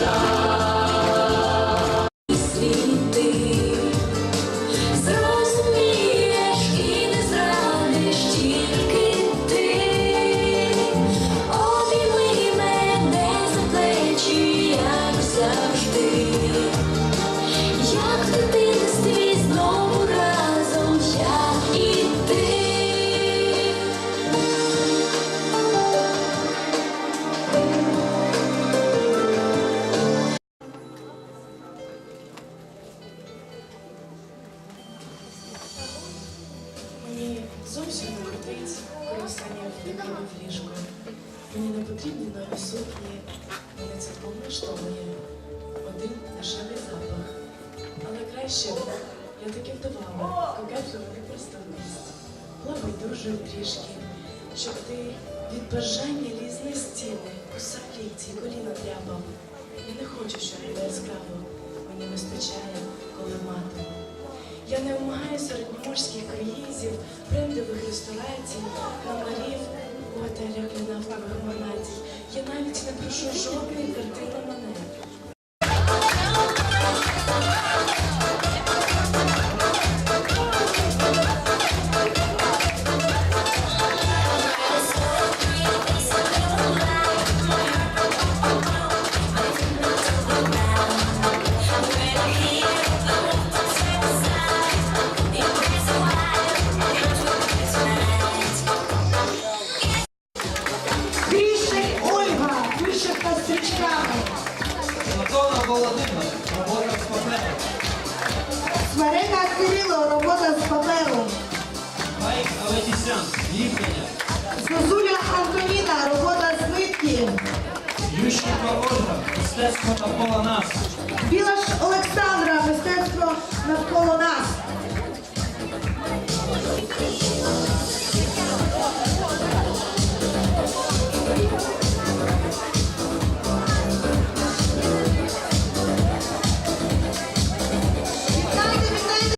사 зовсім коли станів такий в ліжко. Мені не потрібні нові сукні, мене це влаштовує. Один дешевий запах. Але краще я таки вдавала кокетливу непристойність. Була байдужою трішки, щоб ти від бажання ліз на стіни, кусав лікті, коліна тряпав. Я не хочу, щоб було яскраво. Мені вистачає, коли мати. Я не вимагаю середньоморських круїзів, брендових ресторацій, номерів готелях для нафтових монатів. Я навіть не прошу жодної картини Володимир, робота папером. Кирило, робота з паперу. Майк Аветісян, ліплення. Зозуля Антоніна, робота з нитки. Ющенко Ольга. Мистецтво навколо нас.